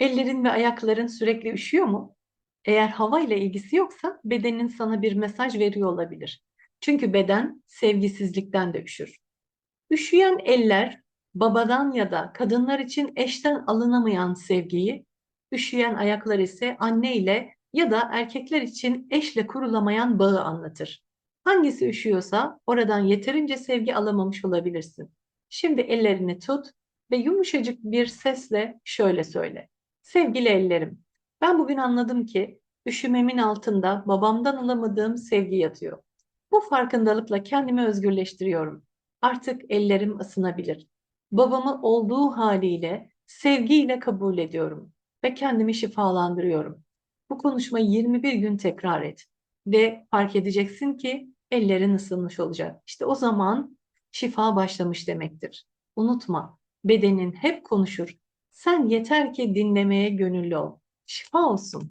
Ellerin ve ayakların sürekli üşüyor mu? Eğer hava ile ilgisi yoksa bedenin sana bir mesaj veriyor olabilir. Çünkü beden sevgisizlikten de üşür. Üşüyen eller babadan ya da kadınlar için eşten alınamayan sevgiyi, üşüyen ayaklar ise anne ile ya da erkekler için eşle kurulamayan bağı anlatır. Hangisi üşüyorsa oradan yeterince sevgi alamamış olabilirsin. Şimdi ellerini tut ve yumuşacık bir sesle şöyle söyle. Sevgili ellerim, ben bugün anladım ki üşümemin altında babamdan alamadığım sevgi yatıyor. Bu farkındalıkla kendimi özgürleştiriyorum. Artık ellerim ısınabilir. Babamı olduğu haliyle sevgiyle kabul ediyorum ve kendimi şifalandırıyorum. Bu konuşmayı 21 gün tekrar et ve fark edeceksin ki ellerin ısınmış olacak. İşte o zaman şifa başlamış demektir. Unutma, bedenin hep konuşur. Sen yeter ki dinlemeye gönüllü ol. Şifa olsun.